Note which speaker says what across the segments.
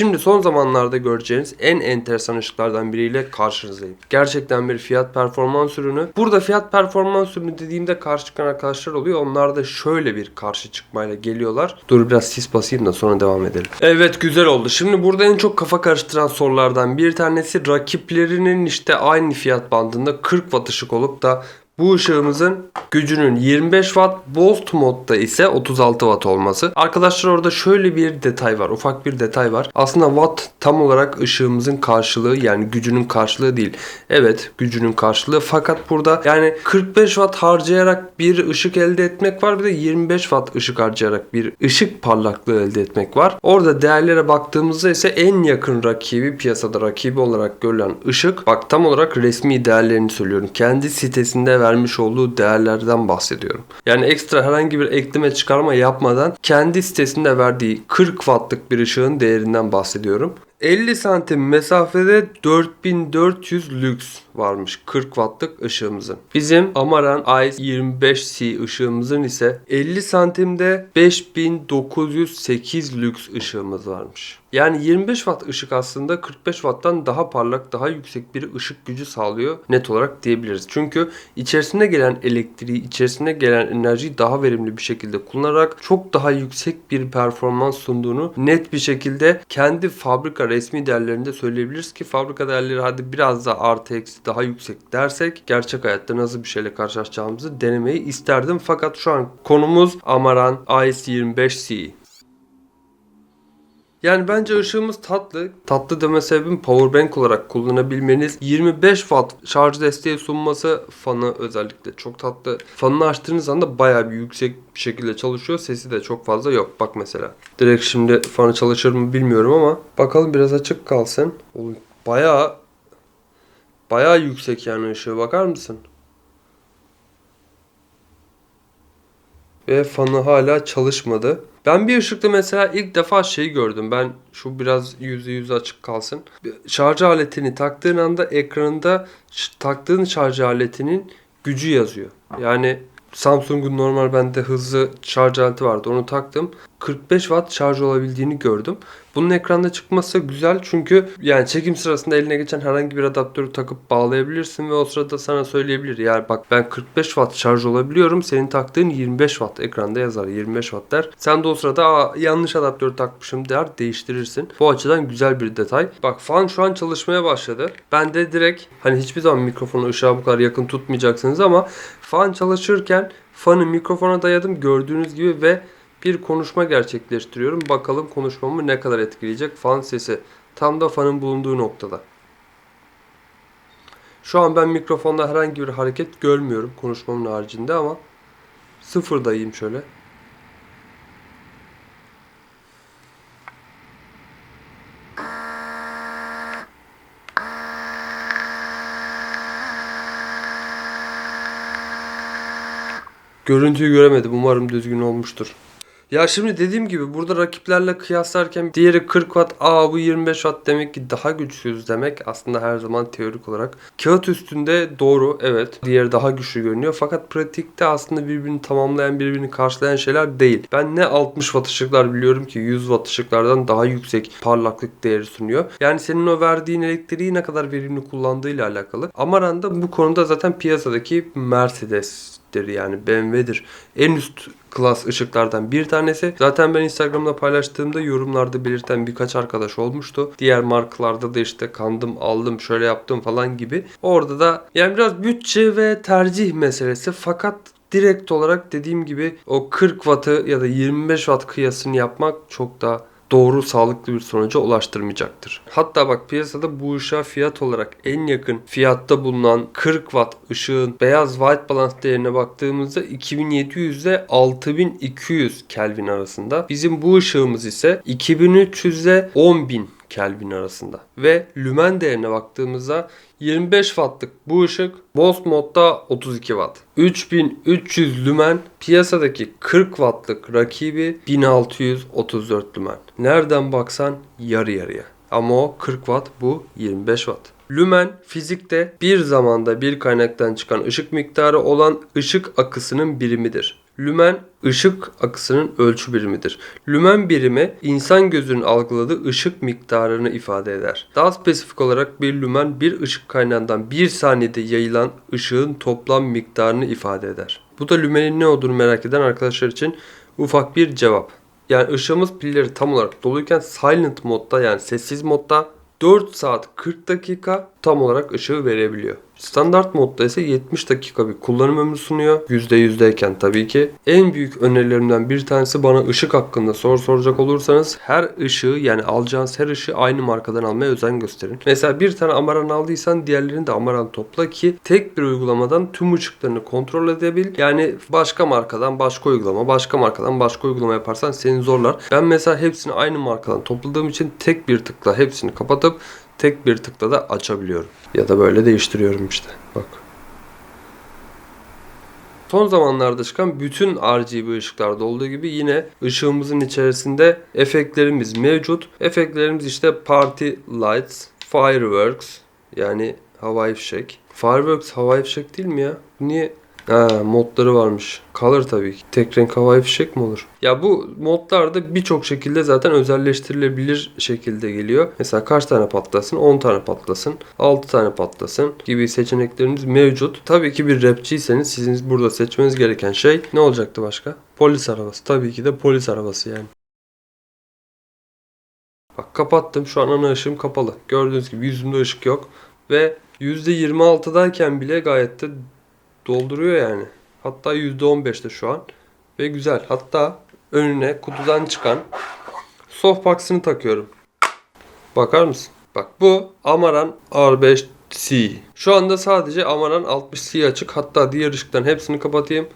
Speaker 1: Şimdi son zamanlarda göreceğiniz en enteresan ışıklardan biriyle karşınızdayım. Gerçekten bir fiyat performans ürünü. Burada fiyat performans ürünü dediğimde karşı çıkan arkadaşlar oluyor. Onlar da şöyle bir karşı çıkmayla geliyorlar. Dur biraz sis basayım da sonra devam edelim. Evet güzel oldu. Şimdi burada en çok kafa karıştıran sorulardan bir tanesi rakiplerinin işte aynı fiyat bandında 40 watt ışık olup da bu ışığımızın gücünün 25 watt, Volt modda ise 36 watt olması. Arkadaşlar orada şöyle bir detay var. Ufak bir detay var. Aslında watt tam olarak ışığımızın karşılığı yani gücünün karşılığı değil. Evet gücünün karşılığı fakat burada yani 45 watt harcayarak bir ışık elde etmek var bir de 25 watt ışık harcayarak bir ışık parlaklığı elde etmek var. Orada değerlere baktığımızda ise en yakın rakibi piyasada rakibi olarak görülen ışık bak tam olarak resmi değerlerini söylüyorum. Kendi sitesinde vermiş olduğu değerlerden bahsediyorum. Yani ekstra herhangi bir ekleme çıkarma yapmadan kendi sitesinde verdiği 40 wattlık bir ışığın değerinden bahsediyorum. 50 santim mesafede 4400 lüks varmış 40 wattlık ışığımızın. Bizim Amaran Ice 25C ışığımızın ise 50 santimde 5908 lüks ışığımız varmış. Yani 25 watt ışık aslında 45 watttan daha parlak, daha yüksek bir ışık gücü sağlıyor net olarak diyebiliriz. Çünkü içerisine gelen elektriği, içerisine gelen enerjiyi daha verimli bir şekilde kullanarak çok daha yüksek bir performans sunduğunu net bir şekilde kendi fabrika resmi değerlerinde söyleyebiliriz ki fabrika değerleri hadi biraz da artı eksi daha yüksek dersek gerçek hayatta nasıl bir şeyle karşılaşacağımızı denemeyi isterdim. Fakat şu an konumuz Amaran IS25C. Yani bence ışığımız tatlı. Tatlı deme sebebim powerbank olarak kullanabilmeniz. 25 watt şarj desteği sunması fanı özellikle çok tatlı. Fanını açtığınız anda bayağı bir yüksek bir şekilde çalışıyor. Sesi de çok fazla yok. Bak mesela. Direkt şimdi fanı çalışır mı bilmiyorum ama bakalım biraz açık kalsın. Oğlum bayağı bayağı yüksek yani ışığı bakar mısın? Ve fanı hala çalışmadı. Ben bir ışıkta mesela ilk defa şey gördüm. Ben şu biraz yüzde yüz açık kalsın. Şarj aletini taktığın anda ekranında taktığın şarj aletinin gücü yazıyor. Yani Samsung'un normal bende hızlı şarj aleti vardı. Onu taktım. 45 watt şarj olabildiğini gördüm. Bunun ekranda çıkması güzel çünkü yani çekim sırasında eline geçen herhangi bir adaptörü takıp bağlayabilirsin ve o sırada sana söyleyebilir. Yani bak ben 45 watt şarj olabiliyorum. Senin taktığın 25 watt ekranda yazar 25 watt der. Sen de o sırada Aa, yanlış adaptörü takmışım der değiştirirsin. Bu açıdan güzel bir detay. Bak fan şu an çalışmaya başladı. Ben de direkt hani hiçbir zaman mikrofonu ışığa bu kadar yakın tutmayacaksınız ama fan çalışırken fanı mikrofona dayadım gördüğünüz gibi ve bir konuşma gerçekleştiriyorum. Bakalım konuşmamı ne kadar etkileyecek fan sesi. Tam da fanın bulunduğu noktada. Şu an ben mikrofonda herhangi bir hareket görmüyorum konuşmamın haricinde ama sıfırdayım şöyle. Görüntüyü göremedim. Umarım düzgün olmuştur. Ya şimdi dediğim gibi burada rakiplerle kıyaslarken diğeri 40 watt, aa bu 25 watt demek ki daha güçsüz demek aslında her zaman teorik olarak. Kağıt üstünde doğru evet diğeri daha güçlü görünüyor fakat pratikte aslında birbirini tamamlayan birbirini karşılayan şeyler değil. Ben ne 60 watt ışıklar biliyorum ki 100 watt ışıklardan daha yüksek parlaklık değeri sunuyor. Yani senin o verdiğin elektriği ne kadar verimli kullandığıyla alakalı. Amaran da bu konuda zaten piyasadaki Mercedes yani BMW'dir. En üst klas ışıklardan bir tanesi. Zaten ben Instagram'da paylaştığımda yorumlarda belirten birkaç arkadaş olmuştu. Diğer markalarda da işte kandım aldım şöyle yaptım falan gibi. Orada da yani biraz bütçe ve tercih meselesi fakat direkt olarak dediğim gibi o 40 wattı ya da 25 watt kıyasını yapmak çok daha doğru sağlıklı bir sonuca ulaştırmayacaktır. Hatta bak piyasada bu ışığa fiyat olarak en yakın fiyatta bulunan 40 watt ışığın beyaz white balance değerine baktığımızda 2700 ile 6200 Kelvin arasında. Bizim bu ışığımız ise 2300 ile 10000 Kelvin arasında. Ve lümen değerine baktığımızda 25 wattlık bu ışık Bose modda 32 watt. 3300 lümen piyasadaki 40 wattlık rakibi 1634 lümen. Nereden baksan yarı yarıya. Ama o 40 watt bu 25 watt. Lümen fizikte bir zamanda bir kaynaktan çıkan ışık miktarı olan ışık akısının birimidir. Lümen ışık akısının ölçü birimidir. Lümen birimi insan gözünün algıladığı ışık miktarını ifade eder. Daha spesifik olarak bir lümen bir ışık kaynağından bir saniyede yayılan ışığın toplam miktarını ifade eder. Bu da lümenin ne olduğunu merak eden arkadaşlar için ufak bir cevap. Yani ışığımız pilleri tam olarak doluyken silent modda yani sessiz modda 4 saat 40 dakika tam olarak ışığı verebiliyor. Standart modda ise 70 dakika bir kullanım ömrü sunuyor. %100'deyken tabii ki. En büyük önerilerimden bir tanesi bana ışık hakkında soru soracak olursanız her ışığı yani alacağınız her ışığı aynı markadan almaya özen gösterin. Mesela bir tane Amaran aldıysan diğerlerini de Amaran topla ki tek bir uygulamadan tüm ışıklarını kontrol edebil. Yani başka markadan başka uygulama, başka markadan başka uygulama yaparsan seni zorlar. Ben mesela hepsini aynı markadan topladığım için tek bir tıkla hepsini kapatıp tek bir tıkla da açabiliyorum. Ya da böyle değiştiriyorum işte. Bak. Son zamanlarda çıkan bütün RGB ışıklarda olduğu gibi yine ışığımızın içerisinde efektlerimiz mevcut. Efektlerimiz işte Party Lights, Fireworks yani havai fişek. Fireworks havai fişek değil mi ya? Niye? Ha, modları varmış. Color tabii ki. Tek renk havai fişek mi olur? Ya bu modlarda birçok şekilde zaten özelleştirilebilir şekilde geliyor. Mesela kaç tane patlasın? 10 tane patlasın. 6 tane patlasın gibi seçeneklerimiz mevcut. Tabii ki bir rapçiyseniz sizin burada seçmeniz gereken şey ne olacaktı başka? Polis arabası. Tabii ki de polis arabası yani. Bak kapattım. Şu an ana ışığım kapalı. Gördüğünüz gibi yüzümde ışık yok. Ve %26'dayken bile gayet de dolduruyor yani. Hatta %15'te şu an. Ve güzel. Hatta önüne kutudan çıkan softbox'ını takıyorum. Bakar mısın? Bak bu Amaran R5C. Şu anda sadece Amaran 60C açık. Hatta diğer ışıkların hepsini kapatayım.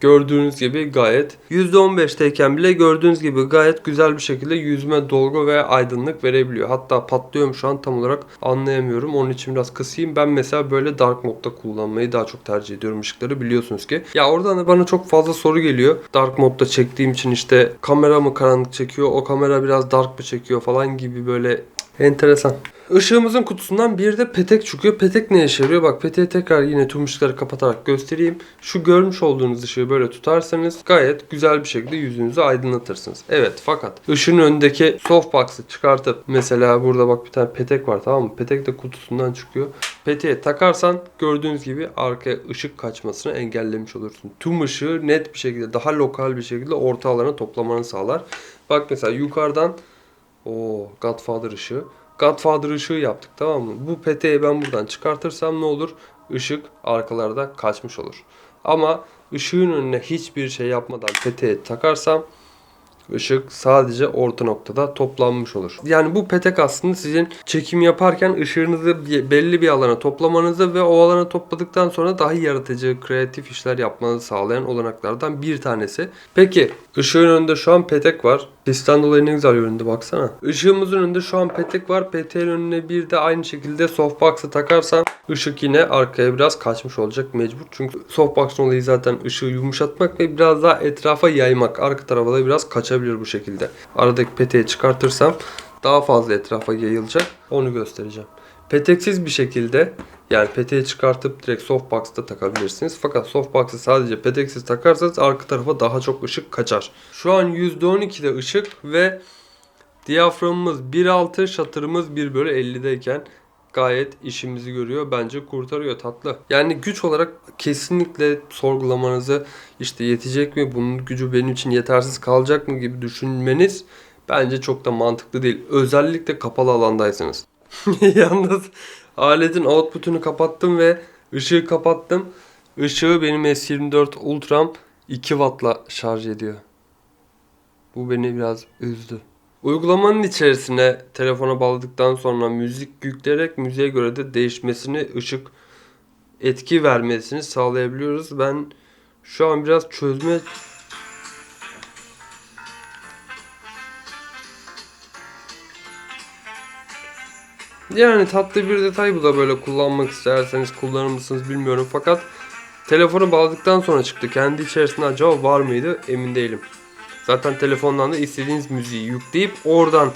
Speaker 1: Gördüğünüz gibi gayet %15'teyken bile gördüğünüz gibi gayet güzel bir şekilde yüzme dolgu ve aydınlık verebiliyor. Hatta patlıyorum şu an tam olarak anlayamıyorum. Onun için biraz kısayım. Ben mesela böyle dark modda kullanmayı daha çok tercih ediyorum ışıkları biliyorsunuz ki. Ya oradan da bana çok fazla soru geliyor. Dark modda çektiğim için işte kamera mı karanlık çekiyor, o kamera biraz dark mı çekiyor falan gibi böyle enteresan. Işığımızın kutusundan bir de petek çıkıyor. Petek ne işe yarıyor? Bak peteği tekrar yine tüm ışıkları kapatarak göstereyim. Şu görmüş olduğunuz ışığı böyle tutarsanız gayet güzel bir şekilde yüzünüzü aydınlatırsınız. Evet fakat ışığın önündeki softbox'ı çıkartıp mesela burada bak bir tane petek var tamam mı? Petek de kutusundan çıkıyor. Peteğe takarsan gördüğünüz gibi arkaya ışık kaçmasını engellemiş olursun. Tüm ışığı net bir şekilde daha lokal bir şekilde orta alana toplamanı sağlar. Bak mesela yukarıdan o Godfather ışığı. Godfather ışığı yaptık tamam mı? Bu peteği ben buradan çıkartırsam ne olur? Işık arkalarda kaçmış olur. Ama ışığın önüne hiçbir şey yapmadan peteği takarsam ışık sadece orta noktada toplanmış olur. Yani bu petek aslında sizin çekim yaparken ışığınızı belli bir alana toplamanızı ve o alana topladıktan sonra daha yaratıcı, kreatif işler yapmanızı sağlayan olanaklardan bir tanesi. Peki ışığın önünde şu an petek var. Sistem dolayı ne güzel göründü baksana. Işığımızın önünde şu an petek var. Peteğin önüne bir de aynı şekilde softbox'ı takarsan ışık yine arkaya biraz kaçmış olacak mecbur. Çünkü softbox'ın olayı zaten ışığı yumuşatmak ve biraz daha etrafa yaymak. Arka tarafa da biraz kaçabilir bu şekilde. Aradaki peteği çıkartırsam daha fazla etrafa yayılacak. Onu göstereceğim. Peteksiz bir şekilde yani peteği çıkartıp direkt softbox'ta takabilirsiniz. Fakat softbox'ı sadece peteksiz takarsanız arka tarafa daha çok ışık kaçar. Şu an %12'de ışık ve diyaframımız 1.6 shutter'ımız 1 bölü 50'deyken gayet işimizi görüyor. Bence kurtarıyor tatlı. Yani güç olarak kesinlikle sorgulamanızı işte yetecek mi? Bunun gücü benim için yetersiz kalacak mı gibi düşünmeniz bence çok da mantıklı değil. Özellikle kapalı alandaysanız. Yalnız aletin output'unu kapattım ve ışığı kapattım. Işığı benim S24 Ultra'm 2 wattla şarj ediyor. Bu beni biraz üzdü. Uygulamanın içerisine telefona bağladıktan sonra müzik yükleyerek müziğe göre de değişmesini, ışık etki vermesini sağlayabiliyoruz. Ben şu an biraz çözme Yani tatlı bir detay bu da böyle kullanmak isterseniz kullanır mısınız bilmiyorum fakat telefonu bağladıktan sonra çıktı. Kendi içerisinde acaba var mıydı emin değilim. Zaten telefondan da istediğiniz müziği yükleyip oradan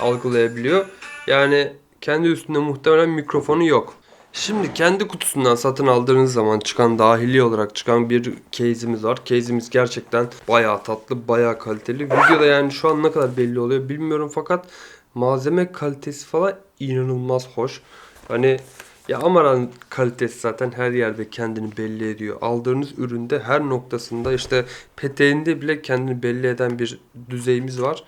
Speaker 1: algılayabiliyor. Yani kendi üstünde muhtemelen mikrofonu yok. Şimdi kendi kutusundan satın aldığınız zaman çıkan dahili olarak çıkan bir case'imiz var. Case'imiz gerçekten bayağı tatlı, bayağı kaliteli. Videoda yani şu an ne kadar belli oluyor bilmiyorum fakat malzeme kalitesi falan inanılmaz hoş. Hani ya Amaran kalitesi zaten her yerde kendini belli ediyor. Aldığınız üründe her noktasında işte peteğinde bile kendini belli eden bir düzeyimiz var.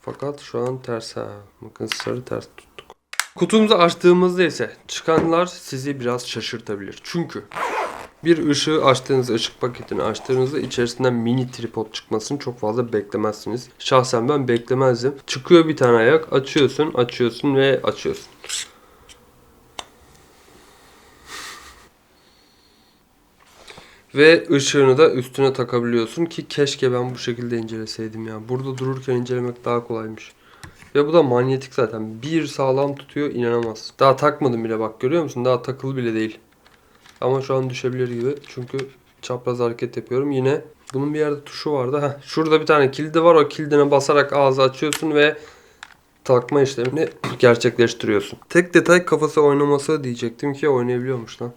Speaker 1: Fakat şu an ters ha. Bakın sarı ters tuttuk. Kutumuzu açtığımızda ise çıkanlar sizi biraz şaşırtabilir. Çünkü bir ışığı açtığınızda, ışık paketini açtığınızda içerisinden mini tripod çıkmasını çok fazla beklemezsiniz. Şahsen ben beklemezdim. Çıkıyor bir tane ayak, açıyorsun, açıyorsun ve açıyorsun. Ve ışığını da üstüne takabiliyorsun ki keşke ben bu şekilde inceleseydim ya. Burada dururken incelemek daha kolaymış. Ve bu da manyetik zaten. Bir sağlam tutuyor inanamaz. Daha takmadım bile bak görüyor musun? Daha takılı bile değil. Ama şu an düşebilir gibi. Çünkü çapraz hareket yapıyorum. Yine bunun bir yerde tuşu vardı. Heh, şurada bir tane kilidi var. O kilidine basarak ağzı açıyorsun ve takma işlemini gerçekleştiriyorsun. Tek detay kafası oynaması diyecektim ki oynayabiliyormuş lan.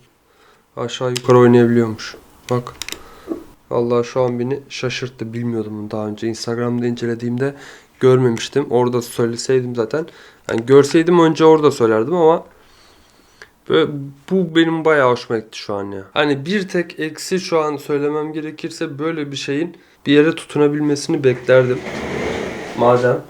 Speaker 1: Aşağı yukarı oynayabiliyormuş. Bak. Vallahi şu an beni şaşırttı. Bilmiyordum bunu daha önce. Instagram'da incelediğimde görmemiştim. Orada söyleseydim zaten. Yani görseydim önce orada söylerdim ama böyle, bu benim bayağı hoşuma gitti şu an ya. Hani bir tek eksi şu an söylemem gerekirse böyle bir şeyin bir yere tutunabilmesini beklerdim. Madem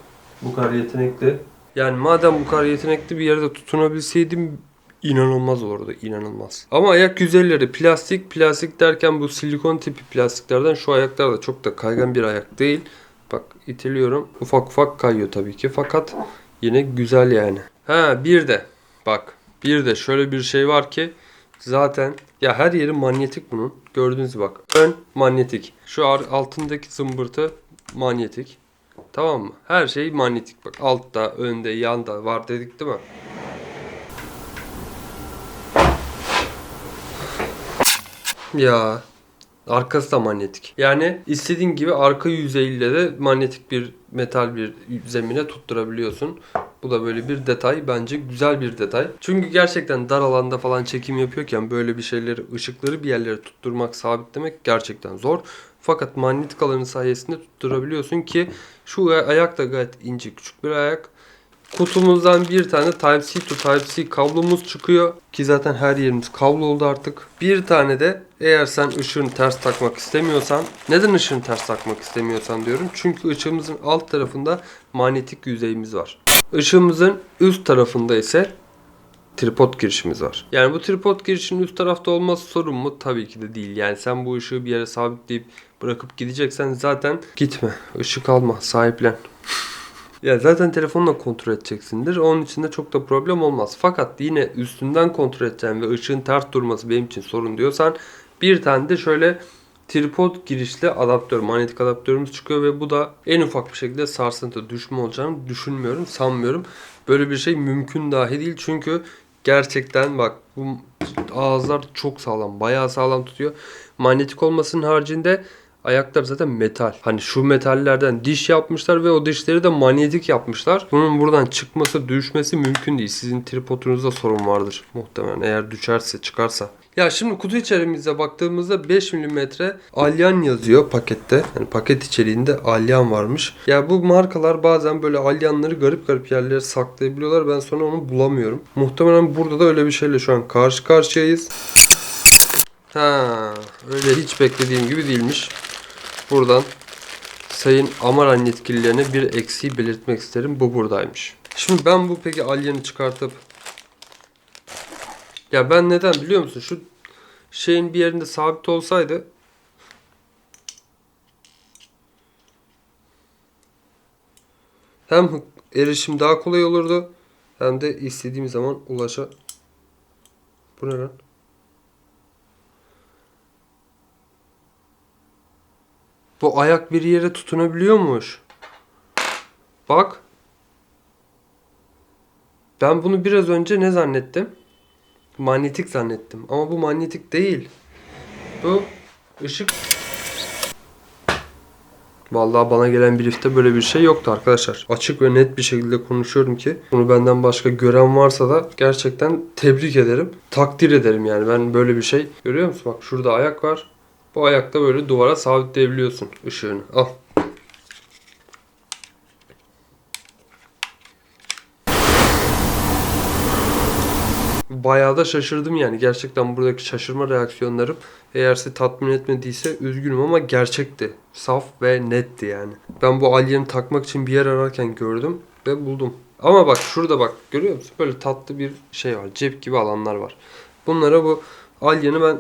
Speaker 1: bu kadar yetenekli. Yani madem bu kadar yetenekli bir yerde tutunabilseydim inanılmaz olurdu inanılmaz. Ama ayak yüzeyleri plastik plastik derken bu silikon tipi plastiklerden şu ayaklar da çok da kaygan bir ayak değil. Bak itiliyorum ufak ufak kayıyor tabii ki fakat yine güzel yani. Ha bir de bak bir de şöyle bir şey var ki zaten ya her yeri manyetik bunun. Gördüğünüz bak ön manyetik. Şu altındaki zımbırtı manyetik. Tamam mı? Her şey manyetik bak. Altta, önde, yanda var dedik değil mi? Ya arkası da manyetik. Yani istediğin gibi arka yüzeyiyle de manyetik bir metal bir zemine tutturabiliyorsun. Bu da böyle bir detay. Bence güzel bir detay. Çünkü gerçekten dar alanda falan çekim yapıyorken böyle bir şeyleri, ışıkları bir yerlere tutturmak, sabitlemek gerçekten zor. Fakat manyetik sayesinde tutturabiliyorsun ki şu ayak da gayet ince küçük bir ayak. Kutumuzdan bir tane Type-C to Type-C kablomuz çıkıyor. Ki zaten her yerimiz kablo oldu artık. Bir tane de eğer sen ışığını ters takmak istemiyorsan. Neden ışığını ters takmak istemiyorsan diyorum. Çünkü ışığımızın alt tarafında manyetik yüzeyimiz var. Işığımızın üst tarafında ise tripod girişimiz var. Yani bu tripod girişinin üst tarafta olması sorun mu? Tabii ki de değil. Yani sen bu ışığı bir yere sabitleyip bırakıp gideceksen zaten gitme. Işık alma, sahiplen. Ya zaten telefonla kontrol edeceksindir. Onun için de çok da problem olmaz. Fakat yine üstünden kontrol edeceğim ve ışığın ters durması benim için sorun diyorsan bir tane de şöyle tripod girişli adaptör, manyetik adaptörümüz çıkıyor ve bu da en ufak bir şekilde sarsıntı, düşme olacağını düşünmüyorum, sanmıyorum. Böyle bir şey mümkün dahi değil çünkü gerçekten bak bu ağızlar çok sağlam, bayağı sağlam tutuyor. Manyetik olmasının haricinde Ayaklar zaten metal. Hani şu metallerden diş yapmışlar ve o dişleri de manyetik yapmışlar. Bunun buradan çıkması, düşmesi mümkün değil. Sizin tripodunuzda sorun vardır muhtemelen eğer düşerse, çıkarsa. Ya şimdi kutu içeriğimize baktığımızda 5 mm alyan yazıyor pakette. Yani paket içeriğinde alyan varmış. Ya bu markalar bazen böyle alyanları garip garip yerlere saklayabiliyorlar. Ben sonra onu bulamıyorum. Muhtemelen burada da öyle bir şeyle şu an karşı karşıyayız. Ha, öyle hiç beklediğim gibi değilmiş. Buradan Sayın Amaran yetkililerine bir eksiği belirtmek isterim. Bu buradaymış. Şimdi ben bu peki alyanı çıkartıp ya ben neden biliyor musun? Şu şeyin bir yerinde sabit olsaydı hem erişim daha kolay olurdu hem de istediğim zaman ulaşa Bu ne lan? Bu ayak bir yere tutunabiliyormuş. Bak. Ben bunu biraz önce ne zannettim? Manyetik zannettim. Ama bu manyetik değil. Bu ışık Vallahi bana gelen briefte böyle bir şey yoktu arkadaşlar. Açık ve net bir şekilde konuşuyorum ki bunu benden başka gören varsa da gerçekten tebrik ederim. Takdir ederim yani. Ben böyle bir şey görüyor musun? Bak şurada ayak var. Bu ayakta böyle duvara sabitleyebiliyorsun ışığını. Al. Bayağı da şaşırdım yani. Gerçekten buradaki şaşırma reaksiyonlarım eğer sizi tatmin etmediyse üzgünüm ama gerçekti. Saf ve netti yani. Ben bu alyeni takmak için bir yer ararken gördüm ve buldum. Ama bak şurada bak görüyor musun? Böyle tatlı bir şey var. Cep gibi alanlar var. Bunlara bu alyeni ben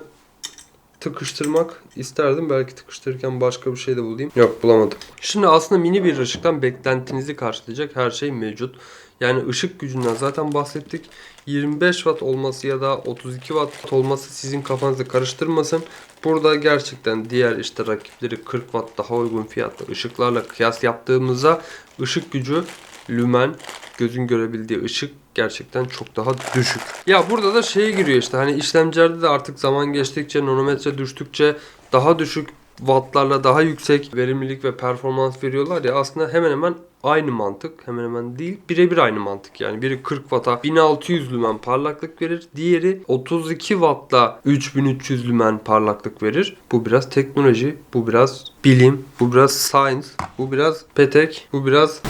Speaker 1: tıkıştırmak isterdim. Belki tıkıştırırken başka bir şey de bulayım. Yok bulamadım. Şimdi aslında mini bir ışıktan beklentinizi karşılayacak her şey mevcut. Yani ışık gücünden zaten bahsettik. 25 watt olması ya da 32 watt olması sizin kafanızı karıştırmasın. Burada gerçekten diğer işte rakipleri 40 watt daha uygun fiyatlı ışıklarla kıyas yaptığımızda ışık gücü lümen gözün görebildiği ışık gerçekten çok daha düşük. Ya burada da şeye giriyor işte hani işlemcilerde de artık zaman geçtikçe nanometre düştükçe daha düşük wattlarla daha yüksek verimlilik ve performans veriyorlar ya aslında hemen hemen aynı mantık. Hemen hemen değil birebir aynı mantık yani. Biri 40 watt'a 1600 lümen parlaklık verir. Diğeri 32 watt'la 3300 lümen parlaklık verir. Bu biraz teknoloji, bu biraz bilim, bu biraz science, bu biraz petek, bu biraz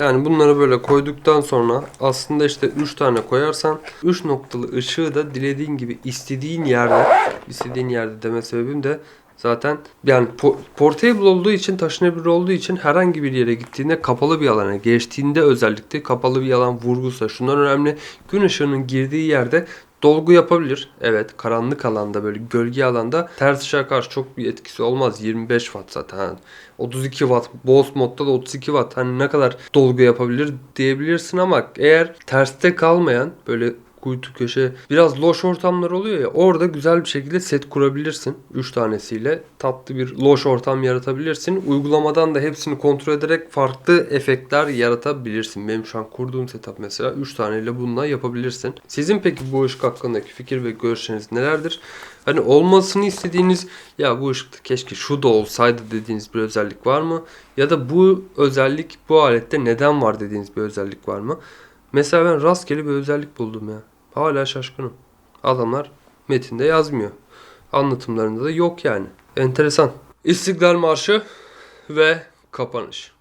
Speaker 1: yani bunları böyle koyduktan sonra aslında işte 3 tane koyarsan 3 noktalı ışığı da dilediğin gibi istediğin yerde istediğin yerde deme sebebim de zaten yani po- portable olduğu için taşınabilir olduğu için herhangi bir yere gittiğinde kapalı bir alana geçtiğinde özellikle kapalı bir alan vurgusa şundan önemli. Gün ışığının girdiği yerde Dolgu yapabilir. Evet karanlık alanda böyle gölge alanda ters ışığa karşı çok bir etkisi olmaz. 25 watt zaten. Ha. 32 watt. Boss modda da 32 watt. Hani ne kadar dolgu yapabilir diyebilirsin ama eğer terste kalmayan böyle kuytu köşe. Biraz loş ortamlar oluyor ya orada güzel bir şekilde set kurabilirsin 3 tanesiyle. Tatlı bir loş ortam yaratabilirsin. Uygulamadan da hepsini kontrol ederek farklı efektler yaratabilirsin. Benim şu an kurduğum setup mesela 3 taneyle bununla yapabilirsin. Sizin peki bu ışık hakkındaki fikir ve görüşleriniz nelerdir? Hani olmasını istediğiniz ya bu ışıkta keşke şu da olsaydı dediğiniz bir özellik var mı? Ya da bu özellik bu alette neden var dediğiniz bir özellik var mı? Mesela ben rastgele bir özellik buldum ya. Hala şaşkınım. Adamlar metinde yazmıyor. Anlatımlarında da yok yani. Enteresan. İstiklal Marşı ve kapanış.